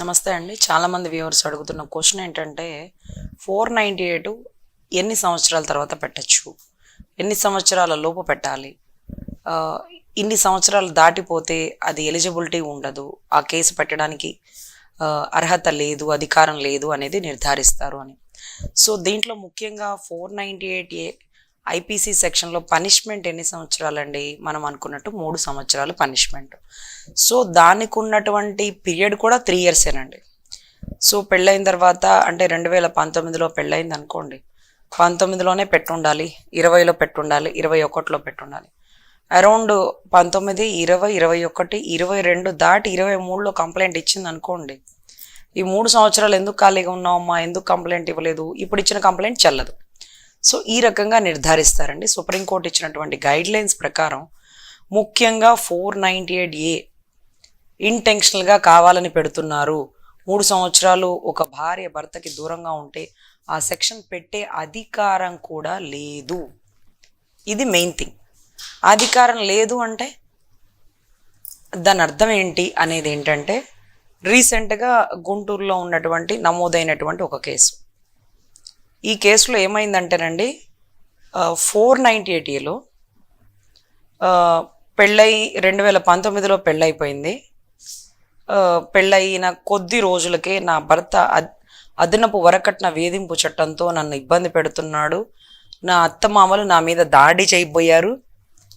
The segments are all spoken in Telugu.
నమస్తే అండి. చాలామంది వ్యూవర్స్ అడుగుతున్న క్వశ్చన్ ఏంటంటే ఫోర్ నైంటీ ఎయిట్ ఎన్ని సంవత్సరాల తర్వాత పెట్టచ్చు? ఎన్ని సంవత్సరాల లోపు పెట్టాలి? ఇన్ని సంవత్సరాలు దాటిపోతే అది ఎలిజిబిలిటీ ఉండదు. ఆ కేసు పెట్టడానికి అర్హత లేదు అధికారం లేదు అనేది నిర్ధారిస్తారు అని. సో దీంట్లో ముఖ్యంగా four ninety eight A IPC సెక్షన్లో పనిష్మెంట్ ఎన్ని సంవత్సరాలండి? మనం అనుకున్నట్టు మూడు సంవత్సరాలు పనిష్మెంట్. సో దానికి ఉన్నటువంటి పీరియడ్ కూడా త్రీ ఇయర్సేనండి. సో పెళ్ళైన తర్వాత అంటే రెండు వేల పంతొమ్మిదిలో పెళ్ళైంది అనుకోండి పంతొమ్మిదిలోనే పెట్టుండాలి ఇరవైలో పెట్టుండాలి ఇరవై ఒకటిలో పెట్టుండాలి. అరౌండ్ పంతొమ్మిది ఇరవై ఇరవై ఒకటి ఇరవై రెండు దాటి ఇరవై మూడులో కంప్లైంట్ ఇచ్చింది అనుకోండి ఈ మూడు సంవత్సరాలు ఎందుకు ఖాళీగా ఉన్నావమ్మా? ఎందుకు కంప్లైంట్ ఇవ్వలేదు? ఇప్పుడు ఇచ్చిన కంప్లైంట్ చెల్లదు. సో ఈ రకంగా నిర్ధారిస్తారండి. సుప్రీంకోర్టు ఇచ్చినటువంటి గైడ్ లైన్స్ ప్రకారం ముఖ్యంగా ఫోర్ నైంటీ ఎయిట్ ఏ ఇంటెన్షనల్గా కావాలని పెడుతున్నారు. మూడు సంవత్సరాలు ఒక భార్య భర్తకి దూరంగా ఉంటే ఆ సెక్షన్ పెట్టే అధికారం కూడా లేదు. ఇది మెయిన్ థింగ్ అధికారం లేదు అంటే దాని అర్థం ఏంటి అనేది ఏంటంటే రీసెంట్గా గుంటూరులో ఉన్నటువంటి నమోదైనటువంటి ఒక కేసు. ఈ కేసులో ఏమైందంటేనండి ఫోర్ నైంటీ ఎయిట్ ఏలో పెళ్ళై రెండు వేల పంతొమ్మిదిలో పెళ్ళైపోయింది. పెళ్ళయిన కొద్ది రోజులకే నా భర్త అద్- అదనపు వరకట్న వేధింపు చట్టంతో నన్ను ఇబ్బంది పెడుతున్నాడు. నా అత్తమామలు నా మీద దాడి చేయబోయారు.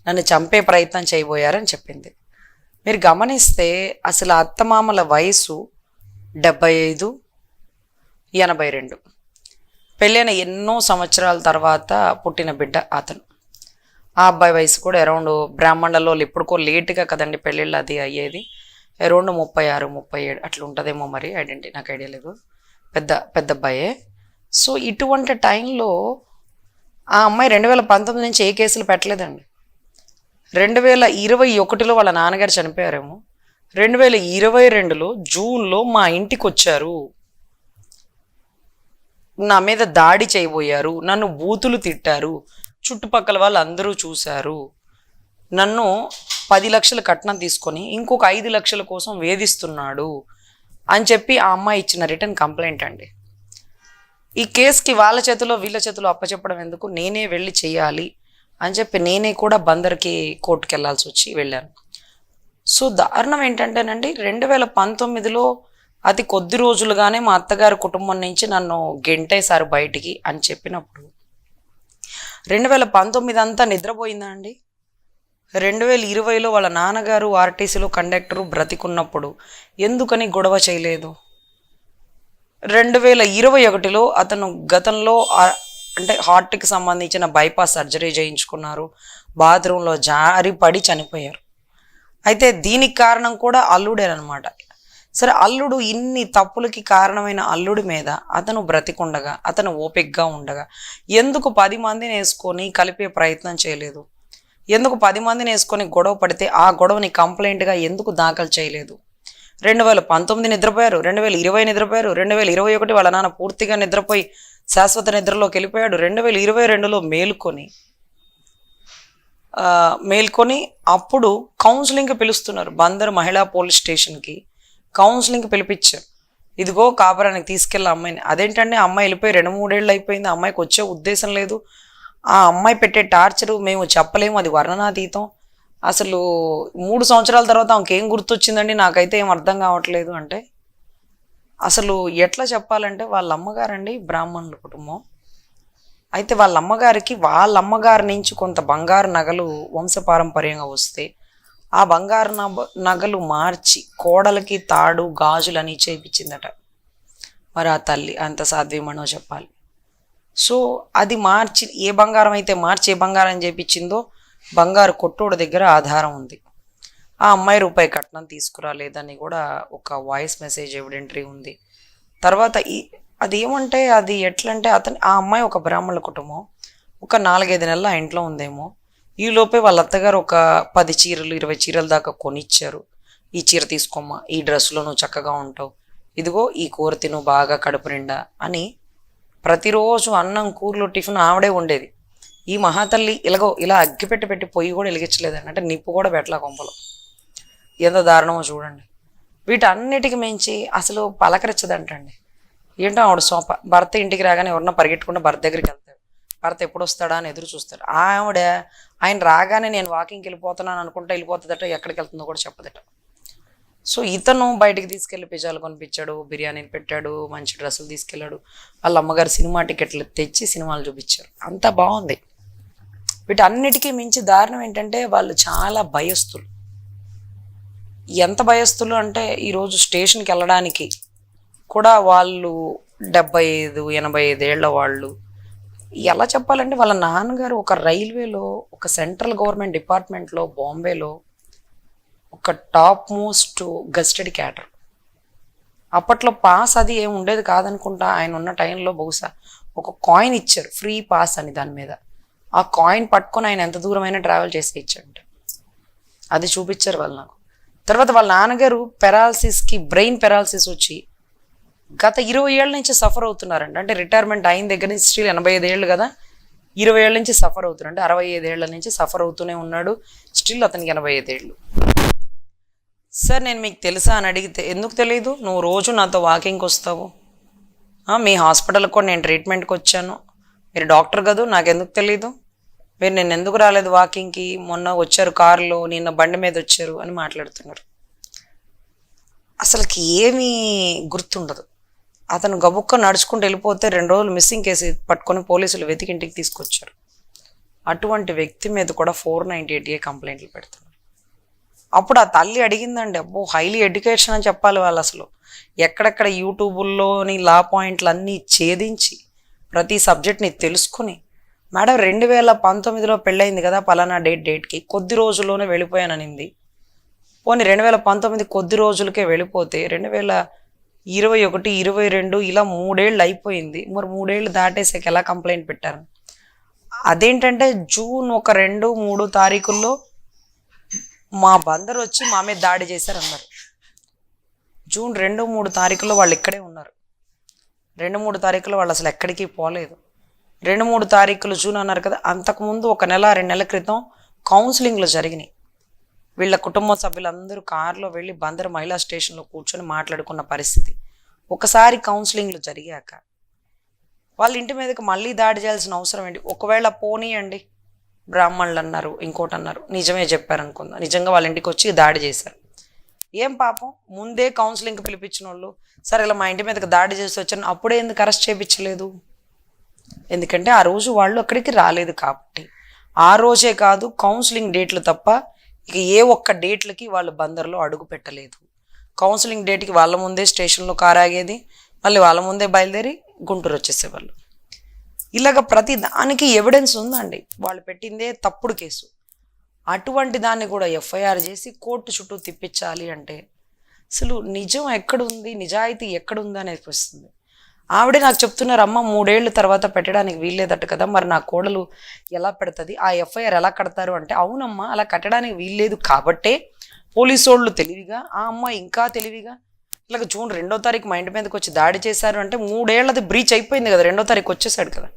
నన్ను చంపే ప్రయత్నం చేయబోయారని చెప్పింది. మీరు గమనిస్తే అసలు అత్తమామల వయసు డెబ్బై ఐదు ఎనభై రెండు. పెళ్ళైన ఎన్నో సంవత్సరాల తర్వాత పుట్టిన బిడ్డ అతను. ఆ అబ్బాయి వయసు కూడా అరౌండ్ బ్రాహ్మణులలో ఎప్పుడుకో లేటుగా కదండి పెళ్ళిళ్ళు అది అయ్యేది. అరౌండ్ ముప్పై ఆరు ముప్పై ఏడు అట్లా ఉంటుందేమో మరి ఐడెంటిటీ నాకు ఐడియా లేదు. పెద్ద పెద్ద అబ్బాయే. సో ఇటువంటి టైంలో ఆ అమ్మాయి రెండు వేల పంతొమ్మిది నుంచి ఏ కేసులు పెట్టలేదండి. రెండు వేల ఇరవై ఒకటిలో వాళ్ళ నాన్నగారు చనిపోయారేమో. రెండు వేల ఇరవై రెండులో జూన్లో మా ఇంటికి వచ్చారు నా మీద దాడి చేయబోయారు నన్ను బూతులు తిట్టారు చుట్టుపక్కల వాళ్ళు అందరూ చూశారు. నన్ను పది లక్షల కట్నం తీసుకొని ఇంకొక ఐదు లక్షల కోసం వేధిస్తున్నాడు అని చెప్పి ఆ అమ్మాయి ఇచ్చిన రిటర్న్ కంప్లైంట్ అండి. ఈ కేసుకి వాళ్ళ చేతిలో వీళ్ళ చేతిలో అప్పచెప్పడం ఎందుకు? నేనే వెళ్ళి చేయాలి అని చెప్పి నేనే కూడా బందర్కి కోర్టుకి వెళ్ళాల్సి వచ్చి వెళ్ళాను. సో దారుణం ఏంటంటేనండి రెండు వేల పంతొమ్మిదిలో అది కొద్ది రోజులుగానే మా అత్తగారి కుటుంబం నుంచి నన్ను గెంటేశారు బయటికి అని చెప్పినప్పుడు. రెండు వేల పంతొమ్మిది అంతా నిద్రపోయిందా అండి? రెండు వేల ఇరవైలో వాళ్ళ నాన్నగారు ఆర్టీసీలో కండక్టరు బ్రతికున్నప్పుడు ఎందుకని గొడవ చేయలేదు? రెండు వేల ఇరవై ఒకటిలో అతను గతంలో అంటే హార్ట్కి సంబంధించిన బైపాస్ సర్జరీ చేయించుకున్నారు. బాత్రూంలో జారి పడి చనిపోయారు. అయితే దీనికి కారణం కూడా అల్లుడేనమాట సరే అల్లుడు ఇన్ని తప్పులకి కారణమైన అల్లుడి మీద అతను బ్రతికుండగా అతను ఓపిక్గా ఉండగా ఎందుకు పది మందిని వేసుకొని కలిపే ప్రయత్నం చేయలేదు? ఎందుకు పది మందిని వేసుకొని గొడవ పడితే ఆ గొడవని కంప్లైంట్గా ఎందుకు దాఖలు చేయలేదు? రెండు వేల పంతొమ్మిది నిద్రపోయారు రెండు వేల ఇరవై నిద్రపోయారు రెండు వేల ఇరవై ఒకటి వాళ్ళ నాన్న పూర్తిగా నిద్రపోయి శాశ్వత నిద్రలోకి వెళ్ళిపోయాడు రెండు వేల ఇరవై రెండులో మేలుకొని మేల్కొని అప్పుడు కౌన్సిలింగ్కి పిలుస్తున్నారు బందర్ మహిళా పోలీస్ స్టేషన్కి. కౌన్సిలింగ్కి పిలిపించారు. ఇదిగో కాపురానికి తీసుకెళ్ళి అమ్మాయిని. అదేంటంటే అమ్మాయి వెళ్ళిపోయి రెండు మూడేళ్ళు అయిపోయింది. అమ్మాయికి వచ్చే ఉద్దేశం లేదు. ఆ అమ్మాయి పెట్టే టార్చరు మేము చెప్పలేము. అది వర్ణనాతీతం. అసలు మూడు సంవత్సరాల తర్వాత ఆమెకి ఏం గుర్తొచ్చిందండి? నాకైతే ఏం అర్థం కావట్లేదు అంటే అసలు ఎట్లా చెప్పాలంటే వాళ్ళ అమ్మగారండి బ్రాహ్మణుల కుటుంబం. అయితే వాళ్ళ అమ్మగారికి వాళ్ళ అమ్మగారి నుంచి కొంత బంగారు నగలు వంశపారంపర్యంగా వస్తే ఆ బంగారు నగ నగలు మార్చి కోడలకి తాడు గాజులని చేయించిందట మరి ఆ తల్లి అంత సాధ్యమనో చెప్పాలి. సో అది మార్చి ఏ బంగారం అయితే మార్చి ఏ బంగారం చేపించిందో బంగారు కొట్టోడు దగ్గర ఆధారం ఉంది. ఆ అమ్మాయి రూపాయి కట్నం తీసుకురాలేదని కూడా ఒక వాయిస్ మెసేజ్ ఎవిడెంటరీ ఉంది. తర్వాత ఈ అది ఏమంటే అది ఎట్లంటే అతని ఆ అమ్మాయి ఒక బ్రాహ్మణ కుటుంబం. ఒక నాలుగైదు నెలల ఇంట్లో ఉందేమో. ఈలోపే వాళ్ళ అత్తగారు ఒక పది చీరలు ఇరవై చీరల దాకా కొనిచ్చారు. ఈ చీర తీసుకోమ్మా ఈ డ్రెస్సులో నువ్వు చక్కగా ఉంటావు. ఇదిగో ఈ కూర తిను బాగా కడుపు నిండా అని ప్రతిరోజు అన్నం కూరలు టిఫిన్ ఆవిడే ఉండేది ఈ మహాతల్లి ఇలాగో ఇలా అగ్గిపెట్టి పెట్టి పొయ్యి కూడా వెలిగించలేదండి. అంటే నిప్పు కూడా పెట్టలా కొంపలో. ఎంత దారుణమో చూడండి. వీటన్నిటికి మించి అసలు పలకరించదంటండి. ఏంటో ఆవిడ సోప భర్త ఇంటికి రాగానే ఎవరన్నా పరిగెట్టుకుంటే భర్త దగ్గరికి వెళ్తాడు. భర్త ఎప్పుడు వస్తాడా అని ఎదురు చూస్తారు. ఆవిడ ఆయన రాగానే నేను వాకింగ్కి వెళ్ళిపోతున్నాను అనుకుంటా వెళ్ళిపోతుందట ఎక్కడికి వెళ్తుందో కూడా చెప్పదట. సో ఇతను బయటకు తీసుకెళ్ళి పిజ్జాలు కొనిపించాడు బిర్యానీలు పెట్టాడు మంచి డ్రెస్సులు తీసుకెళ్ళాడు. వాళ్ళ అమ్మగారు సినిమా టికెట్లు తెచ్చి సినిమాలు చూపించారు. అంతా బాగుంది. వీటన్నిటికీ మించి దారుణం ఏంటంటే వాళ్ళు చాలా భయస్తులు ఎంత భయస్తులు అంటే ఈరోజు స్టేషన్కి వెళ్ళడానికి కూడా వాళ్ళు డెబ్బై ఐదు ఎనభై ఐదేళ్ళ వాళ్ళు ఎలా చెప్పాలంటే వాళ్ళ నాన్నగారు ఒక రైల్వేలో ఒక సెంట్రల్ గవర్నమెంట్ డిపార్ట్మెంట్లో బాంబేలో ఒక టాప్ మోస్ట్ గస్టెడ్ క్యాటర్ అప్పట్లో పాస్ అది ఏమి ఉండేది కాదనుకుంటా ఆయన ఉన్న టైంలో బహుశా ఒక కాయిన్ ఇచ్చారు ఫ్రీ పాస్ అని దాని మీద. ఆ కాయిన్ పట్టుకొని ఆయన ఎంత దూరమైనా ట్రావెల్ చేసి ఇచ్చారంట అది చూపించారు వాళ్ళు నాకు. తర్వాత వాళ్ళ నాన్నగారు పెరాలసిస్కి బ్రెయిన్ పెరాలసిస్ వచ్చి గత ఇరవై ఏళ్ళ నుంచి సఫర్ అవుతున్నారండి. అంటే రిటైర్మెంట్ అయిన దగ్గర నుంచి స్టిల్ ఎనభై ఐదు ఏళ్ళు కదా. ఇరవై ఏళ్ళ నుంచి సఫర్ అవుతున్నారు. అంటే అరవై ఐదేళ్ళ నుంచి సఫర్ అవుతూనే ఉన్నాడు. స్టిల్ అతనికి ఎనభై ఐదేళ్ళు సార్ నేను మీకు తెలుసా అని అడిగితే ఎందుకు తెలియదు నువ్వు రోజు నాతో వాకింగ్కి వస్తావు. మీ హాస్పిటల్కి కూడా నేను ట్రీట్మెంట్కి వచ్చాను. మీరు డాక్టర్ కదూ? నాకెందుకు తెలీదు? మీరు నేను ఎందుకు రాలేదు వాకింగ్కి? మొన్న వచ్చారు కారులో నిన్న బండి మీద వచ్చారు అని మాట్లాడుతున్నారు. అసలుకి ఏమీ గుర్తుండదు. అతను గబుక్క నడుచుకుంటూ వెళ్ళిపోతే రెండు రోజులు మిస్సింగ్ కేసు పట్టుకొని పోలీసులు వెతికి ఇంటికి తీసుకొచ్చారు. అటువంటి వ్యక్తి మీద కూడా ఫోర్ నైంటీ ఎయిట్ ఏ కంప్లైంట్లు పెడుతున్నారు. అప్పుడు ఆ తల్లి అడిగిందండి అబ్బో హైలీ ఎడ్యుకేషన్ అని చెప్పాలి వాళ్ళు అసలు. ఎక్కడెక్కడ యూట్యూబుల్లోని లా పాయింట్లు అన్నీ ఛేదించి ప్రతి సబ్జెక్ట్ని తెలుసుకుని మేడం రెండు వేల పంతొమ్మిదిలో పెళ్ళయింది కదా పలానా డేట్ డేట్కి కొద్ది రోజుల్లోనే వెళ్ళిపోయాననింది. పోనీ రెండు వేల పంతొమ్మిది కొద్ది రోజులకే వెళ్ళిపోతే రెండు వేల ఇరవై ఒకటి ఇరవై రెండు ఇలా మూడేళ్ళు అయిపోయింది. మరి మూడేళ్ళు దాటేసాక ఎలా కంప్లైంట్ పెట్టారు? అదేంటంటే జూన్ ఒక రెండు మూడు తారీఖుల్లో మా బందరు వచ్చి మా మీద దాడి చేశారు అన్నారు జూన్ రెండు మూడు తారీఖుల్లో వాళ్ళు ఇక్కడే ఉన్నారు. రెండు మూడు తారీఖులు వాళ్ళు అసలు ఎక్కడికి పోలేదు. రెండు మూడు తారీఖులు జూన్ అన్నారు కదా అంతకుముందు ఒక నెల రెండు నెలల క్రితం కౌన్సిలింగ్లు జరిగినాయి. వీళ్ళ కుటుంబ సభ్యులందరూ కారులో వెళ్ళి బందర్ మహిళా స్టేషన్లో కూర్చొని మాట్లాడుకున్న పరిస్థితి. ఒకసారి కౌన్సిలింగ్లు జరిగాక వాళ్ళ ఇంటి మీదకి మళ్ళీ దాడి చేయాల్సిన అవసరం ఏంటి? ఒకవేళ పోనీయండి బ్రాహ్మణులు అన్నారు ఇంకోటి అన్నారు నిజమే చెప్పారనుకుందాం. నిజంగా వాళ్ళ ఇంటికి వచ్చి దాడి చేశారు. ఏం పాపం? ముందే కౌన్సిలింగ్కి పిలిపించిన వాళ్ళు సరే ఇలా మా ఇంటి మీదకి దాడి చేసి వచ్చాను అప్పుడే ఎందుకు అరెస్ట్ చేయించలేదు? ఎందుకంటే ఆ రోజు వాళ్ళు అక్కడికి రాలేదు కాబట్టి. ఆ రోజే కాదు కౌన్సిలింగ్ డేట్లు తప్ప ఇక ఏ ఒక్క డేట్లకి వాళ్ళు బందర్లో అడుగు పెట్టలేదు. కౌన్సిలింగ్ డేట్కి వాళ్ళ ముందే స్టేషన్లో కారు ఆగేది మళ్ళీ వాళ్ళ ముందే బయలుదేరి గుంటూరు వచ్చేసేవాళ్ళు. ఇలాగ ప్రతి దానికి ఎవిడెన్స్ ఉందండి. వాళ్ళు పెట్టిందే తప్పుడు కేసు. అటువంటి దాన్ని కూడా ఎఫ్ఐఆర్ చేసి కోర్టు చుట్టూ తిప్పించాలి అంటే అసలు నిజం ఎక్కడుంది నిజాయితీ ఎక్కడుంది అనేది వస్తుంది. ఆవిడే నాకు చెప్తున్నారు అమ్మ మూడేళ్ళ తర్వాత పెట్టడానికి వీల్లేదట కదా మరి నా కోడలు ఎలా పెడుతుంది? ఆ ఎఫ్ఐఆర్ ఎలా కడతారు? అంటే అవునమ్మా అలా కట్టడానికి వీల్లేదు కాబట్టే పోలీసు వాళ్ళు తెలివిగా ఆ అమ్మ ఇంకా తెలివిగా ఇలాగ జూన్ రెండో తారీఖు మా ఇంటి మీదకి వచ్చి దాడి చేశారు అంటే మూడేళ్ళది బ్రీచ్ అయిపోయింది కదా రెండో తారీఖు వచ్చేసాడు కదా.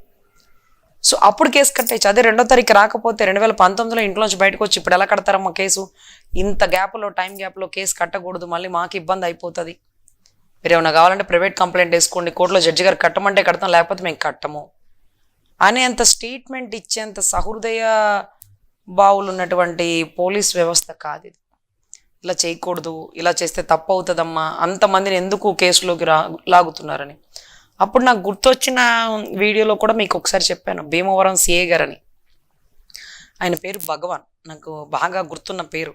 సో అప్పుడు కేసు కట్టేయచ్చు అదే రెండో తారీఖు రాకపోతే రెండు వేల పంతొమ్మిదిలో ఇంట్లోంచి బయటకు వచ్చి ఇప్పుడు ఎలా కడతారమ్మా కేసు? ఇంత గ్యాప్లో టైం గ్యాప్లో కేసు కట్టకూడదు మళ్ళీ మాకు ఇబ్బంది అయిపోతుంది. మీరు ఏమైనా కావాలంటే ప్రైవేట్ కంప్లైంట్ వేసుకోండి. కోర్టులో జడ్జి గారు కట్టమంటే కడతాం లేకపోతే మేము కట్టము. అనేంత స్టేట్మెంట్ ఇచ్చేంత సహృదయ బావులు ఉన్నటువంటి పోలీస్ వ్యవస్థ కాదు ఇది. ఇలా చేయకూడదు ఇలా చేస్తే తప్పు అవుతుందమ్మా అంతమందిని ఎందుకు కేసులోకి రా లాగుతున్నారని. అప్పుడు నాకు గుర్తొచ్చిన వీడియోలో కూడా మీకు ఒకసారి చెప్పాను భీమవరం సిఏ గారని. ఆయన పేరు భగవాన్. నాకు బాగా గుర్తున్న పేరు.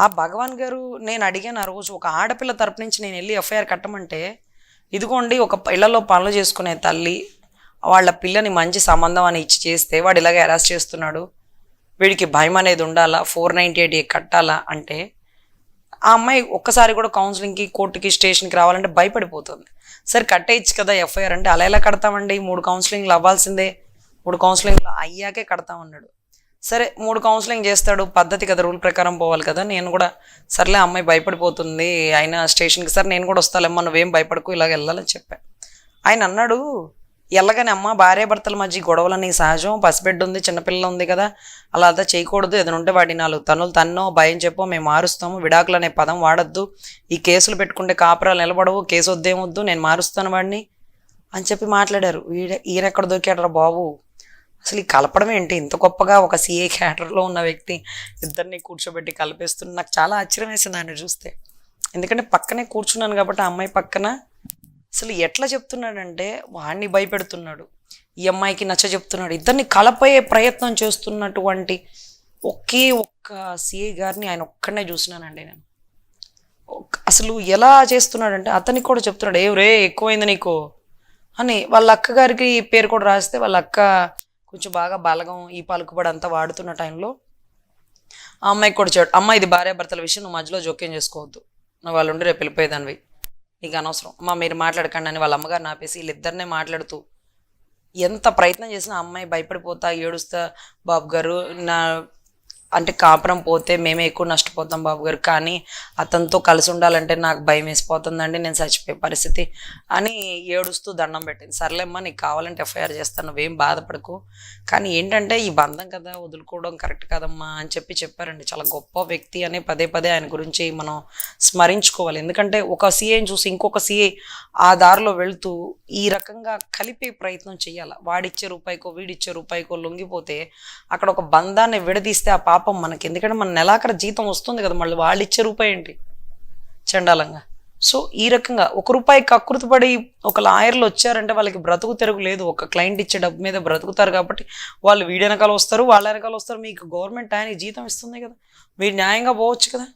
ఆ భగవాన్ గారు నేను అడిగాను ఆ రోజు ఒక ఆడపిల్ల తరపు నుంచి నేను వెళ్ళి ఎఫ్ఐఆర్ కట్టమంటే ఇదిగోండి ఒక ఇళ్ళలో పనులు చేసుకునే తల్లి వాళ్ళ పిల్లని మంచి సంబంధం అని ఇచ్చి చేస్తే వాడు ఇలాగ అరెస్ట్ చేస్తున్నాడు వీడికి భయం అనేది ఉండాలా ఫోర్ నైంటీ ఎయిట్ కట్టాలా అంటే ఆ అమ్మాయి ఒక్కసారి కూడా కౌన్సిలింగ్కి కోర్టుకి స్టేషన్కి రావాలంటే భయపడిపోతుంది. సరే కట్టేయచ్చు కదా ఎఫ్ఐఆర్ అంటే అలా ఎలా కడతామండి? మూడు కౌన్సిలింగ్లు అవ్వాల్సిందే. మూడు కౌన్సిలింగ్లు అయ్యాకే కడతామన్నాడు. సరే మూడు కౌన్సిలింగ్ చేస్తాడు. పద్ధతి కదా రూల్ ప్రకారం పోవాలి కదా. నేను కూడా సర్లే అమ్మాయి భయపడిపోతుంది. ఆయన స్టేషన్కి సార్ నేను కూడా వస్తాలేమ్మా నువ్వేం భయపడకు ఇలాగ వెళ్ళాలని చెప్పాను ఆయన అన్నాడు ఎల్లగానే అమ్మ భార్య భర్తల మధ్య గొడవలని సహజం. పసిబిడ్డ ఉంది చిన్నపిల్ల ఉంది కదా. అలా అదా చేయకూడదు. ఏదైనా ఉంటే వాడి నాలుగు తనులు తన్నో భయం చెప్పో మేము మారుస్తాము. విడాకులు అనే పదం వాడద్దు. ఈ కేసులు పెట్టుకుంటే కాపురాలు నిలబడవు. కేసు వద్దేమొద్దు నేను మారుస్తాను వాడిని. అని చెప్పి మాట్లాడారు. వీడ ఈయనెక్కడ దొరికాడరా బాబు? అసలు ఈ కలపడం ఏంటి? ఇంత గొప్పగా ఒక సీఏ క్యాటర్లో ఉన్న వ్యక్తి ఇద్దరిని కూర్చోబెట్టి కలిపేస్తున్న నాకు చాలా ఆశ్చర్యం వేసింది ఆయన చూస్తే. ఎందుకంటే పక్కనే కూర్చున్నాను కాబట్టి ఆ అమ్మాయి పక్కన అసలు ఎట్లా చెప్తున్నాడంటే వాడిని భయపెడుతున్నాడు ఈ అమ్మాయికి నచ్చ చెప్తున్నాడు ఇద్దరిని కలపే ప్రయత్నం చేస్తున్నటువంటి ఒకే ఒక్క సీఏ గారిని ఆయన ఒక్కడనే చూసినానండి నేను. అసలు ఎలా చేస్తున్నాడంటే అతనికి కూడా చెప్తున్నాడు ఏ రే ఎక్కువైంది నీకు అని వాళ్ళ అక్క గారికి పేరు కూడా రాస్తే వాళ్ళ అక్క కొంచెం బాగా బలగం ఈ పలుకుబడి అంతా వాడుతున్న టైంలో ఆ అమ్మాయికి కూడా చెడు అమ్మ ఇది భార్యాభర్తల విషయం నువ్వు మధ్యలో జోక్యం చేసుకోవద్దు. నువ్వు వాళ్ళు ఉండి రేపు వెళ్ళిపోయేదానివి. నీకు అనవసరం. అమ్మ మీరు మాట్లాడకండి అని వాళ్ళ అమ్మగారు నాపేసి వీళ్ళిద్దరినే మాట్లాడుతూ ఎంత ప్రయత్నం చేసినా అమ్మాయి భయపడిపోతా ఏడుస్తా బాబు గారు నా అంటే కాపురం పోతే మేమే ఎక్కువ నష్టపోతాం బాబు గారు. కానీ అతనితో కలిసి ఉండాలంటే నాకు భయం వేసిపోతుందండి. నేను చచ్చిపోయే పరిస్థితి అని ఏడుస్తూ దండం పెట్టింది. సర్లేమ్మా నీకు కావాలంటే ఎఫ్ఐఆర్ చేస్తాను నువ్వేం బాధపడకు. కానీ ఏంటంటే ఈ బంధం కదా వదులుకోవడం కరెక్ట్ కదమ్మా అని చెప్పి చెప్పారండి. చాలా గొప్ప వ్యక్తి అని పదే పదే ఆయన గురించి మనం స్మరించుకోవాలి. ఎందుకంటే ఒక సీఏని చూసి ఇంకొక సీఏ ఆ దారిలో వెళ్తూ ఈ రకంగా కలిపే ప్రయత్నం చేయాలి? వాడిచ్చే రూపాయికో వీడిచ్చే రూపాయికో లొంగిపోతే అక్కడ ఒక బంధాన్ని విడదీస్తే ఆ పాప మనకి. ఎందుకంటే మన నెలాఖర జీతం వస్తుంది కదా మళ్ళీ వాళ్ళు ఇచ్చే రూపాయి ఏంటి? చండాలంగా. సో ఈ రకంగా ఒక రూపాయి కకృతపడి ఒక లాయర్లు వచ్చారంటే వాళ్ళకి బ్రతుకు తెరుగు లేదు. ఒక క్లయింట్ ఇచ్చే డబ్బు మీద బ్రతుకుతారు కాబట్టి వాళ్ళు వీడి వెనకాల వస్తారు వాళ్ళ వెనకాల వస్తారు. మీకు గవర్నమెంట్ ఆయనకి జీతం ఇస్తుంది కదా. మీరు న్యాయంగా పోవచ్చు కదా.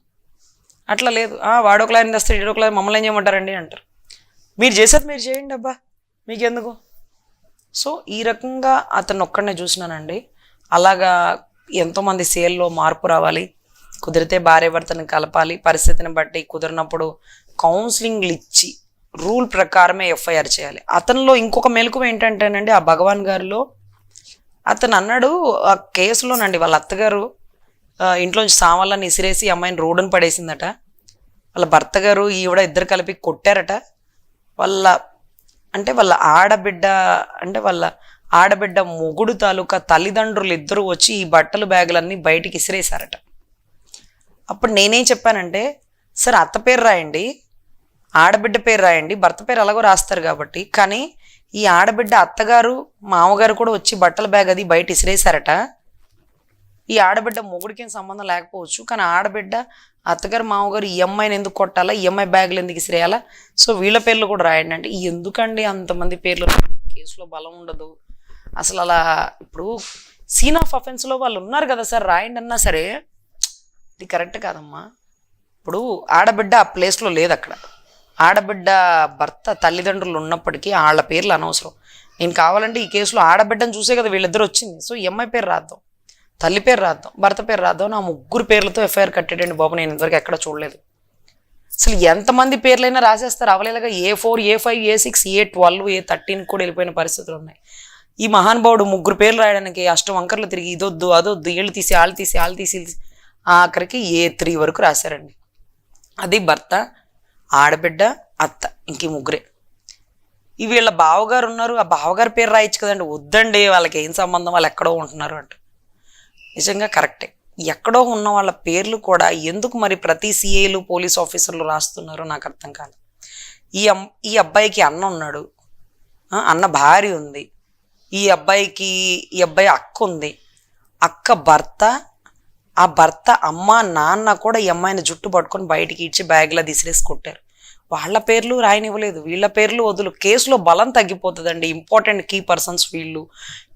అట్లా లేదు. "ఆ, వాడు ఒక లైన్ తెస్తారు ఈడు ఒక లైన్ మమ్మల్ని ఏం చేయమంటారండి అంటారు. మీరు చేసేది మీరు చేయండి అబ్బా. మీకెందుకు? సో ఈ రకంగా అతను ఒక్కడనే చూసినానండి. అలాగా ఎంతోమంది సేల్లో మార్పు రావాలి కుదిరితే భార్యభర్తను కలపాలి పరిస్థితిని బట్టి కుదిరినప్పుడు కౌన్సిలింగ్లు ఇచ్చి రూల్ ప్రకారమే ఎఫ్ఐఆర్ చేయాలి. అతనిలో ఇంకొక మెలకువ ఏంటంటేనండి ఆ భగవాన్ గారిలో అతను అన్నాడు ఆ కేసులోనండి వాళ్ళ అత్తగారు ఇంట్లోంచి సామాన్లను ఇసిరేసి అమ్మాయిని రోడ్డును పడేసిందట. వాళ్ళ భర్త గారు ఈవిడ ఇద్దరు కలిపి కొట్టారట. వాళ్ళ అంటే వాళ్ళ ఆడబిడ్డ అంటే వాళ్ళ ఆడబిడ్డ మొగుడు తాలూకా తల్లిదండ్రులు ఇద్దరు వచ్చి ఈ బట్టలు బ్యాగులన్నీ బయటికి ఇసిరేశారట. అప్పుడు నేనేం చెప్పానంటే సార్ అత్త పేరు రాయండి ఆడబిడ్డ పేరు రాయండి భర్త పేరు అలాగో రాస్తారు కాబట్టి. కానీ ఈ ఆడబిడ్డ అత్తగారు మామగారు కూడా వచ్చి బట్టల బ్యాగ్ అది బయట ఇసిరేశారట. ఈ ఆడబిడ్డ మొగుడికి ఏం సంబంధం లేకపోవచ్చు. కానీ ఆడబిడ్డ అత్తగారు మామగారు ఈ అమ్మాయిని ఎందుకు కొట్టాలా? ఈ అమ్మాయి బ్యాగులు ఎందుకు ఇసిరేయాలా? సో వీళ్ళ పేర్లు కూడా రాయండి అంటే ఎందుకండి అంతమంది పేర్లు? కేసులో బలం ఉండదు. అసలు అలా ఇప్పుడు సీన్ ఆఫ్ అఫెన్స్లో వాళ్ళు ఉన్నారు కదా సార్ రాయండి అన్నా సరే ఇది కరెక్ట్ కాదమ్మా. ఇప్పుడు ఆడబిడ్డ ఆ ప్లేస్లో లేదు అక్కడ. ఆడబిడ్డ భర్త తల్లిదండ్రులు ఉన్నప్పటికీ వాళ్ళ పేర్లు అనవసరం. నేను కావాలంటే ఈ కేసులో ఆడబిడ్డను చూసే కదా వీళ్ళిద్దరు వచ్చింది. సో ఈ అమ్మాయి పేరు రాద్దాం తల్లి పేరు రాద్దాం భర్త పేరు రాద్దాం నా ముగ్గురు పేర్లతో ఎఫ్ఐఆర్ కట్టేటండి బాబు నేను ఇంతవరకు ఎక్కడ చూడలేదు. అసలు ఎంతమంది పేర్లైనా రాసేస్తారు అవలేలాగా A four A five A six A twelve A thirteen కూడా వెళ్ళిపోయిన పరిస్థితులు ఉన్నాయి. ఈ మహానుభావుడు ముగ్గురు పేర్లు రాయడానికి అష్టం వంకర్లు తిరిగి ఇదొద్దు అదొద్దు ఏళ్ళు తీసి ఆళ్ళు తీసి ఆళ్ళు తీసి ఆఖరికి ఏ త్రీ వరకు రాశారండి. అది భర్త ఆడబిడ్డ అత్త ఇంక ఈ ముగ్గురే. ఈ వీళ్ళ బావగారు ఉన్నారు ఆ బావగారి పేరు రాయొచ్చు కదండి. వద్దండి వాళ్ళకి ఏం సంబంధం వాళ్ళు ఎక్కడో ఉంటున్నారు అంట. నిజంగా కరెక్టే. ఎక్కడో ఉన్న వాళ్ళ పేర్లు కూడా ఎందుకు మరి ప్రతి సిఐలు పోలీస్ ఆఫీసర్లు రాస్తున్నారో నాకు అర్థం కాదు. ఈ అమ్ ఈ అబ్బాయికి అన్న ఉన్నాడు. అన్న భార్య ఉంది. ఈ అబ్బాయికి ఈ అబ్బాయి అక్క ఉంది అక్క భర్త ఆ భర్త అమ్మ నాన్న కూడా ఈ అమ్మాయిని జుట్టు పట్టుకొని బయటికి ఇచ్చి బ్యాగ్లో తీసిరేసి కొట్టారు. వాళ్ళ పేర్లు రాయనివ్వలేదు. వీళ్ళ పేర్లు వదులు. కేసులో బలం తగ్గిపోతుందండి. ఇంపార్టెంట్ కీ పర్సన్స్ వీళ్ళు.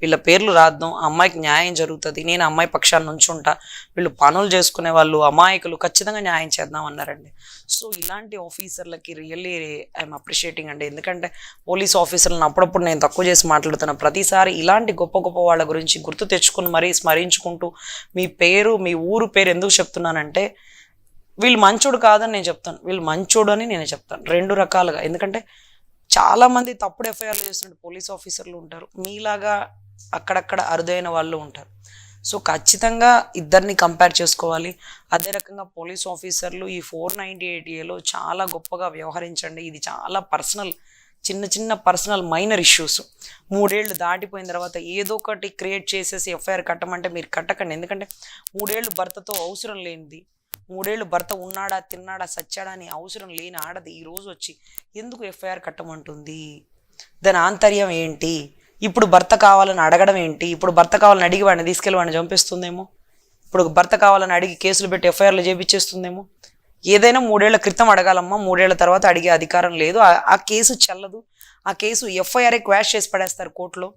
వీళ్ళ పేర్లు రాద్దాం. అమ్మాయికి న్యాయం జరుగుతుంది. నేను అమ్మాయి పక్షాన్ని నుంచుంటా వీళ్ళు పనులు చేసుకునే వాళ్ళు అమాయకులు ఖచ్చితంగా న్యాయం చేద్దాం అన్నారండి. సో ఇలాంటి ఆఫీసర్లకి రియల్లీ ఐఎమ్ అప్రిషియేటింగ్ అండి. ఎందుకంటే పోలీస్ ఆఫీసర్లను అప్పుడప్పుడు నేను తక్కువ చేసి మాట్లాడుతున్నా ప్రతిసారి ఇలాంటి గొప్ప గొప్ప వాళ్ళ గురించి గుర్తు తెచ్చుకుని మరీ స్మరించుకుంటూ మీ పేరు మీ ఊరు పేరు ఎందుకు చెప్తున్నానంటే వీళ్ళు మంచోడు కాదని నేను చెప్తాను. వీళ్ళు మంచోడు అని నేను చెప్తాను. రెండు రకాలుగా. ఎందుకంటే చాలామంది తప్పుడు ఎఫ్ఐఆర్లు చేస్తున్న పోలీస్ ఆఫీసర్లు ఉంటారు. మీలాగా అక్కడక్కడ అరుదైన వాళ్ళు ఉంటారు. సో ఖచ్చితంగా ఇద్దరిని కంపేర్ చేసుకోవాలి. అదే రకంగా పోలీస్ ఆఫీసర్లు ఈ ఫోర్ నైంటీ ఎయిట్ ఏలో చాలా గొప్పగా వ్యవహరించండి. ఇది చాలా పర్సనల్ చిన్న చిన్న పర్సనల్ మైనర్ ఇష్యూస్. మూడేళ్ళు దాటిపోయిన తర్వాత ఏదో ఒకటి క్రియేట్ చేసేసి ఎఫ్ఐఆర్ కట్టమంటే మీరు కట్టకండి. ఎందుకంటే మూడేళ్ళు భర్తతో అవసరం లేనిది. మూడేళ్ళు భర్త ఉన్నాడా తిన్నాడా సచ్చాడా అని అవసరం లేని ఆడది ఈ రోజు వచ్చి ఎందుకు ఎఫ్ఐఆర్ కట్టమంటుంది? దాని ఆంతర్యం ఏంటి? ఇప్పుడు భర్త కావాలని అడగడం ఏంటి? ఇప్పుడు భర్త కావాలని అడిగి వాడిని తీసుకెళ్ళి వాడిని చంపేస్తుందేమో? ఇప్పుడు భర్త కావాలని అడిగి కేసులు పెట్టి ఎఫ్ఐఆర్లు చేపించేస్తుందేమో? ఏదైనా మూడేళ్ళ క్రితం అడగాలమ్మా మూడేళ్ళ తర్వాత అడిగే అధికారం లేదు. ఆ- కేసు చల్లదు. ఆ కేసు ఎఫ్ఐఆర్ఏ క్వాష్ చేసి పడేస్తారు కోర్టులో.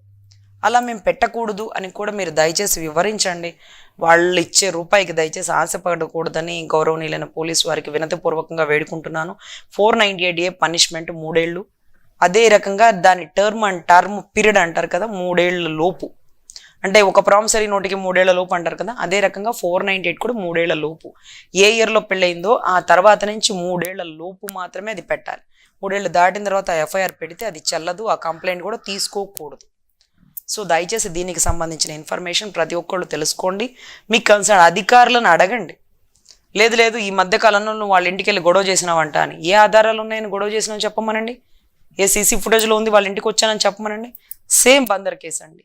అలా మేము పెట్టకూడదు అని కూడా మీరు దయచేసి వివరించండి. వాళ్ళు ఇచ్చే రూపాయికి దయచేసి ఆశపడకూడదని గౌరవనీయులైన పోలీసు వారికి వినతిపూర్వకంగా వేడుకుంటున్నాను. Four ninety eight A punishment మూడేళ్ళు. అదే రకంగా దాని టర్మ్ అండ్ టర్మ్ పీరియడ్ అంటారు కదా మూడేళ్ళ లోపు. అంటే ఒక ప్రామిసరీ నోటికి మూడేళ్ళ లోపు అంటారు కదా అదే రకంగా ఫోర్ నైంటీ ఎయిట్ కూడా మూడేళ్ళ లోపు. ఏ ఇయర్లో పెళ్ళయిందో ఆ తర్వాత నుంచి మూడేళ్ళ లోపు మాత్రమే అది పెట్టాలి. మూడేళ్ళు దాటిన తర్వాత ఎఫ్ఐఆర్ పెడితే అది చెల్లదు ఆ కంప్లైంట్ కూడా తీసుకోకూడదు. సో దయచేసి దీనికి సంబంధించిన ఇన్ఫర్మేషన్ ప్రతి ఒక్కళ్ళు తెలుసుకోండి. మీకు కన్సర్న్ అధికారులను అడగండి. లేదు లేదు ఈ మధ్య కాలంలో నువ్వు వాళ్ళ ఇంటికి వెళ్ళి గొడవ చేసినావంట అని. ఏ ఆధారాలు ఉన్నాయని గొడవ చేసినావు చెప్పమనండి? ఏ సీసీ ఫుటేజ్లో ఉంది వాళ్ళ ఇంటికి వచ్చానని చెప్పమనండి? సేమ్ బందర్ కేసు అండి.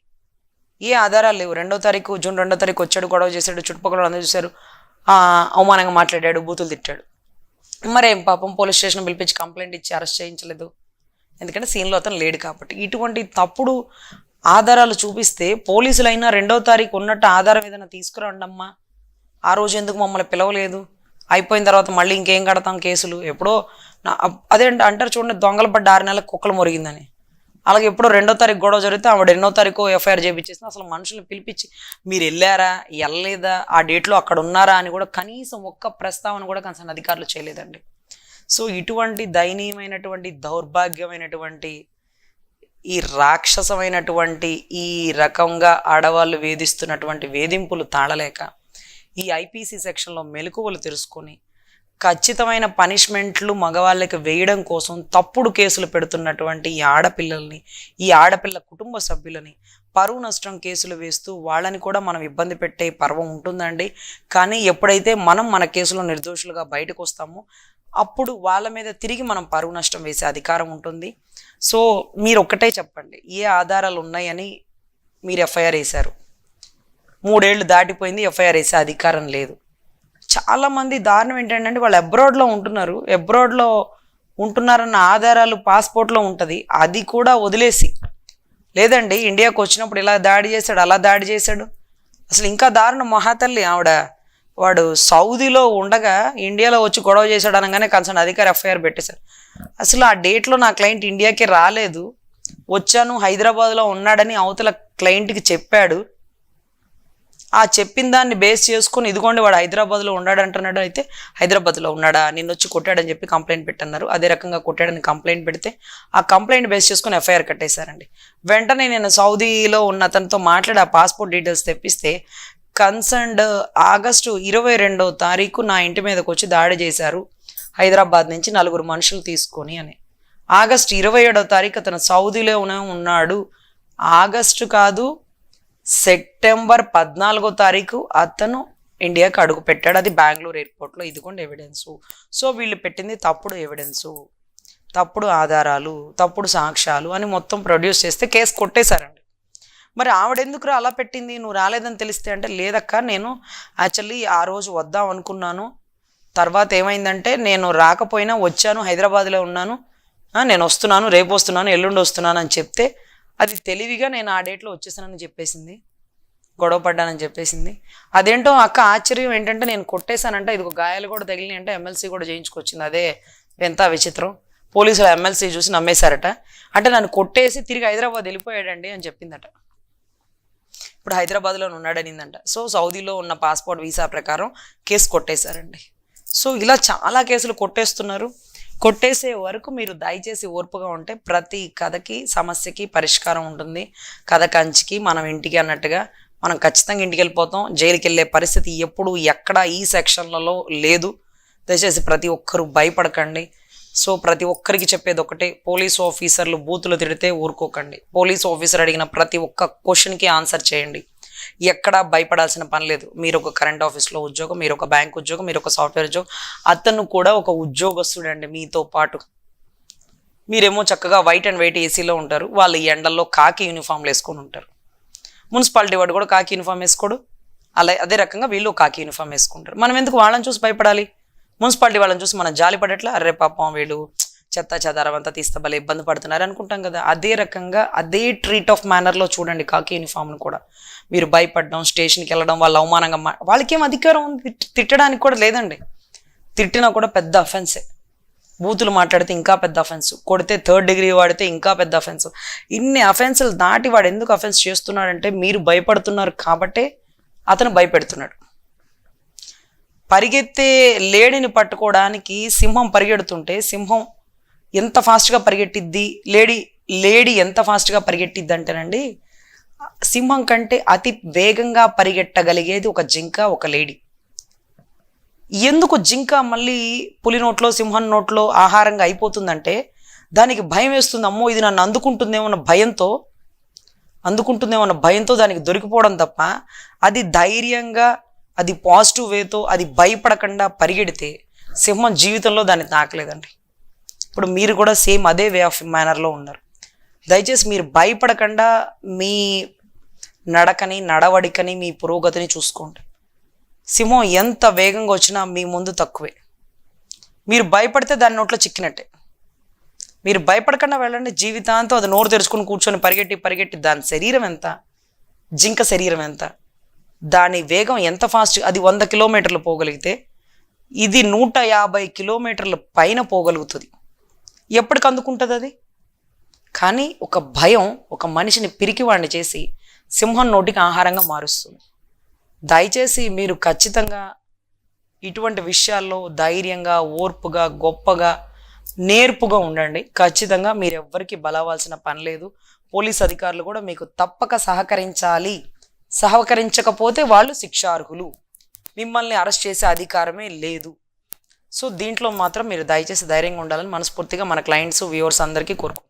ఏ ఆధారాలు లేవు. రెండో తారీఖు జూన్ రెండో తారీఖు వచ్చాడు గొడవ చేశాడు చుట్టుపక్కల అందరూ చూశారు. అవమానంగా మాట్లాడాడు బూతులు తిట్టాడు. మరేం పాపం పోలీస్ స్టేషన్ పిలిపించి కంప్లైంట్ ఇచ్చి అరెస్ట్ చేయించలేదు. ఎందుకంటే సీన్లో అతను లేడు కాబట్టి. ఇటువంటి తప్పుడు ఆధారాలు చూపిస్తే పోలీసులైనా రెండో తారీఖు ఉన్నట్టు ఆధారం ఏదైనా తీసుకురండమ్మా ఆ రోజు ఎందుకు మమ్మల్ని పిలవలేదు? అయిపోయిన తర్వాత మళ్ళీ ఇంకేం కడతాం కేసులు? ఎప్పుడో నా అదే అంటారు చూడండి దొంగలు పడ్డ ఆరు నెలలకు కుక్కలు మురిగిందని. అలాగే ఎప్పుడో రెండో తారీఖు గొడవ జరిగితే ఆవిడ ఎన్నో తారీఖు ఎఫ్ఐఆర్ చేయించేసింది అసలు మనుషులు పిలిపించి మీరు వెళ్ళారా? వెళ్ళలేదా? ఆ డేట్లో అక్కడ ఉన్నారా? అని కూడా కనీసం ఒక్క ప్రస్తావన కూడా కనీసం అధికారులు చేయలేదండి. సో ఇటువంటి దయనీయమైనటువంటి దౌర్భాగ్యమైనటువంటి ఈ రాక్షసమైనటువంటి ఈ రకంగా ఆడవాళ్ళు వేధిస్తున్నటువంటి వేధింపులు తాళలేక ఈ ఐపీసీ సెక్షన్లో మెలకువలు తెలుసుకొని ఖచ్చితమైన పనిష్మెంట్లు మగవాళ్ళకి వేయడం కోసం తప్పుడు కేసులు పెడుతున్నటువంటి ఈ ఆడపిల్లల్ని ఈ ఆడపిల్ల కుటుంబ సభ్యులని పరువు నష్టం కేసులు వేస్తూ వాళ్ళని కూడా మనం ఇబ్బంది పెట్టే పర్వం ఉంటుందండి. కానీ ఎప్పుడైతే మనం మన కేసులో నిర్దోషులుగా బయటకు వస్తామో అప్పుడు వాళ్ళ మీద తిరిగి మనం పరువు నష్టం వేసే అధికారం ఉంటుంది. సో మీరు ఒక్కటే చెప్పండి ఏ ఆధారాలు ఉన్నాయని మీరు ఎఫ్ఐఆర్ వేశారు? మూడేళ్ళు దాటిపోయింది ఎఫ్ఐఆర్ వేసే అధికారం లేదు. చాలామంది దారుణం ఏంటంటే వాళ్ళు అబ్రాడ్లో ఉంటున్నారు. అబ్రాడ్లో ఉంటున్నారన్న ఆధారాలు పాస్పోర్ట్లో ఉంటుంది. అది కూడా వదిలేసి. లేదండి ఇండియాకు వచ్చినప్పుడు ఇలా దాడి చేశాడు అలా దాడి చేశాడు. అసలు ఇంకా దారుణం మహాతల్లి ఆవిడ వాడు సౌదీలో ఉండగా ఇండియాలో వచ్చి గొడవ చేశాడు అనగానే కన్సర్న్ అధికారి ఎఫ్ఐఆర్ పెట్టేశారు. అసలు ఆ డేట్లో నా క్లయింట్ ఇండియాకి రాలేదు. వచ్చాను హైదరాబాద్లో ఉన్నాడని అవతల క్లయింట్కి చెప్పాడు. ఆ చెప్పిన దాన్ని బేస్ చేసుకుని ఇదిగోండి వాడు హైదరాబాద్లో ఉన్నాడు అంటున్నాడు అయితే హైదరాబాద్లో ఉన్నాడా నిన్న వచ్చి కొట్టాడని చెప్పి కంప్లైంట్ పెట్టన్నారు. అదే రకంగా కొట్టాడని కంప్లైంట్ పెడితే ఆ కంప్లైంట్ బేస్ చేసుకుని ఎఫ్ఐఆర్ కట్టేశారండి. వెంటనే నేను సౌదీలో ఉన్న అతనితో మాట్లాడి ఆ పాస్పోర్ట్ డీటెయిల్స్ తెప్పిస్తే కన్సర్న్డ్ ఆగస్టు ఇరవై రెండవ తారీఖు నా ఇంటి మీదకి వచ్చి దాడి చేశారు. హైదరాబాద్ నుంచి నలుగురు మనుషులు తీసుకొని అని. ఆగస్టు ఇరవై ఏడవ తారీఖు అతను సౌదీలోనే ఉన్నాడు. ఆగస్టు కాదు సెప్టెంబర్ పద్నాలుగో తారీఖు అతను ఇండియాకి అడుగు పెట్టాడు. అది బెంగళూరు ఎయిర్పోర్ట్లో ఇదిగోండి ఎవిడెన్సు సో వీళ్ళు పెట్టింది తప్పుడు ఎవిడెన్సు తప్పుడు ఆధారాలు తప్పుడు సాక్ష్యాలు అని మొత్తం ప్రొడ్యూస్ చేస్తే కేసు కొట్టేశారండి. మరి ఆవిడెందుకురా అలా పెట్టింది? నువ్వు రాలేదని తెలిస్తే అంటే లేదక్క నేను యాక్చువల్లీ ఆ రోజు వద్దాం అనుకున్నాను. తర్వాత ఏమైందంటే నేను రాకపోయినా వచ్చాను హైదరాబాద్లో ఉన్నాను. నేను వస్తున్నాను రేపు వస్తున్నాను ఎల్లుండి వస్తున్నాను అని చెప్తే అది తెలివిగా నేను ఆ డేట్లో వచ్చేసానని చెప్పేసింది. గొడవ పడ్డానని చెప్పేసింది. అదేంటో అక్క ఆశ్చర్యం ఏంటంటే నేను కొట్టేశానంటే ఇది గాయాలు కూడా తగిలినాయి అంటే ఎమ్మెల్సీ కూడా చేయించుకొచ్చింది. అదే ఎంత విచిత్రం. పోలీసులు ఎమ్మెల్సీ చూసి నమ్మేశారట. అంటే నన్ను కొట్టేసి తిరిగి హైదరాబాద్ వెళ్ళిపోయాడండి అని చెప్పిందట. ఇప్పుడు హైదరాబాద్లో ఉన్నాడనిందంట. సో సౌదీలో ఉన్న పాస్పోర్ట్ వీసా ప్రకారం కేసు కొట్టేశారండి. సో ఇలా చాలా కేసులు కొట్టేస్తున్నారు. కొట్టేసే వరకు మీరు దయచేసి ఓర్పుగా ఉంటే ప్రతి కథకి సమస్యకి పరిష్కారం ఉంటుంది. కథ కంచికి మనం ఇంటికి అన్నట్టుగా మనం ఖచ్చితంగా ఇంటికి వెళ్ళిపోతాం. జైలుకి వెళ్ళే పరిస్థితి ఎప్పుడు ఎక్కడ ఈ సెక్షన్లలో లేదు. దయచేసి ప్రతి ఒక్కరూ భయపడకండి. సో ప్రతి ఒక్కరికి చెప్పేది ఒకటే పోలీస్ ఆఫీసర్లు బూతులు తిడితే ఊరుకోకండి. పోలీస్ ఆఫీసర్ అడిగిన ప్రతి ఒక్క క్వశ్చన్కి ఆన్సర్ చేయండి. ఎక్కడా భయపడాల్సిన పని లేదు. మీరు ఒక కరెంట్ ఆఫీస్లో ఉద్యోగం మీరు ఒక బ్యాంక్ ఉద్యోగం మీరు ఒక సాఫ్ట్వేర్ ఉద్యోగం అతను కూడా ఒక ఉద్యోగస్తుడండి మీతో పాటు. మీరేమో చక్కగా వైట్ అండ్ వైట్ ఏసీలో ఉంటారు వాళ్ళు ఈ ఎండల్లో కాకి యూనిఫామ్లు వేసుకొని ఉంటారు. మున్సిపాలిటీ వాడు కూడా కాకి యూనిఫామ్ వేసుకోడు. అలా అదే రకంగా వీళ్ళు కాకి యూనిఫామ్ వేసుకుంటారు. మనం ఎందుకు వాళ్ళని చూసి భయపడాలి? మున్సిపాలిటీ వాళ్ళని చూసి మనం జాలి పడట్లా? అరే పాపం వీళ్ళు చెత్త చెదారం అంతా తీస్తే భలే ఇబ్బంది పడుతున్నారు అనుకుంటాం కదా. అదే రకంగా అదే ట్రీట్ ఆఫ్ మేనర్లో చూడండి కాకి యూనిఫామ్ను కూడా. మీరు భయపడడం స్టేషన్కి వెళ్ళడం వాళ్ళు అవమానంగా మా వాళ్ళకేం అధికారం ఉంది? తిట్టడానికి కూడా లేదండి. తిట్టినా కూడా పెద్ద అఫెన్సే బూతులు మాట్లాడితే ఇంకా పెద్ద అఫెన్స్ కొడితే థర్డ్ డిగ్రీ వాడితే ఇంకా పెద్ద అఫెన్స్ ఇన్ని అఫెన్సులు దాటి వాడు ఎందుకు అఫెన్స్ చేస్తున్నాడంటే మీరు భయపడుతున్నారు కాబట్టే అతను భయపెడుతున్నాడు. పరిగెత్తే లేడిని పట్టుకోవడానికి సింహం పరిగెడుతుంటే సింహం ఎంత ఫాస్ట్గా పరిగెట్టిద్ది? లేడీ లేడీ ఎంత ఫాస్ట్గా పరిగెట్టిద్ది అంటేనండి సింహం కంటే అతి వేగంగా పరిగెట్టగలిగేది ఒక జింక ఒక లేడీ. ఎందుకు జింక మళ్ళీ పులి నోట్లో సింహం నోట్లో ఆహారంగా అయిపోతుందంటే దానికి భయం వేస్తుంది అమ్మో ఇది నన్ను అందుకుంటుందేమో అన్న భయంతో అందుకుంటుందేమో అన్న భయంతో దానికి దొరికిపోవడం తప్ప అది ధైర్యంగా అది పాజిటివ్ వేతో అది భయపడకుండా పరిగెడితే సింహం జీవితంలో దాన్ని తాకలేదండి. ఇప్పుడు మీరు కూడా సేమ్ అదే వే ఆఫ్ మేనర్లో ఉన్నారు. దయచేసి మీరు భయపడకుండా మీ నడకని నడవడికని మీ పురోగతిని చూసుకోండి. సింహం ఎంత వేగంగా వచ్చినా మీ ముందు తక్కువే. మీరు భయపడితే దాని నోట్లో చిక్కినట్టే. మీరు భయపడకుండా వెళ్ళండి జీవితాంతం అది నోరు తెరుచుకుని కూర్చొని పరిగెట్టి పరిగెట్టి దాని శరీరం ఎంత? జింక శరీరం ఎంత? దాని వేగం ఎంత ఫాస్ట్ అది వంద కిలోమీటర్లు పోగలిగితే ఇది నూట యాభై కిలోమీటర్ల పైన పోగలుగుతుంది. ఎప్పటికి అందుకుంటుంది అది? కానీ ఒక భయం ఒక మనిషిని పిరికివాడిని చేసి సింహం నోటికి ఆహారంగా మారుస్తుంది. దయచేసి మీరు ఖచ్చితంగా ఇటువంటి విషయాల్లో ధైర్యంగా ఓర్పుగా గొప్పగా నేర్పుగా ఉండండి. ఖచ్చితంగా మీరు ఎవ్వరికి బలవాల్సిన పని లేదు. పోలీస్ అధికారులు కూడా మీకు తప్పక సహకరించాలి. సహకరించకపోతే వాళ్ళు శిక్షార్హులు. మిమ్మల్ని అరెస్ట్ చేసే అధికారమే లేదు. సో దీంట్లో మాత్రం మీరు దయచేసి ధైర్యంగా ఉండాలని మనస్ఫూర్తిగా మన క్లయింట్స్ వ్యూవర్స్ అందరికీ కోరుకుంటున్నాను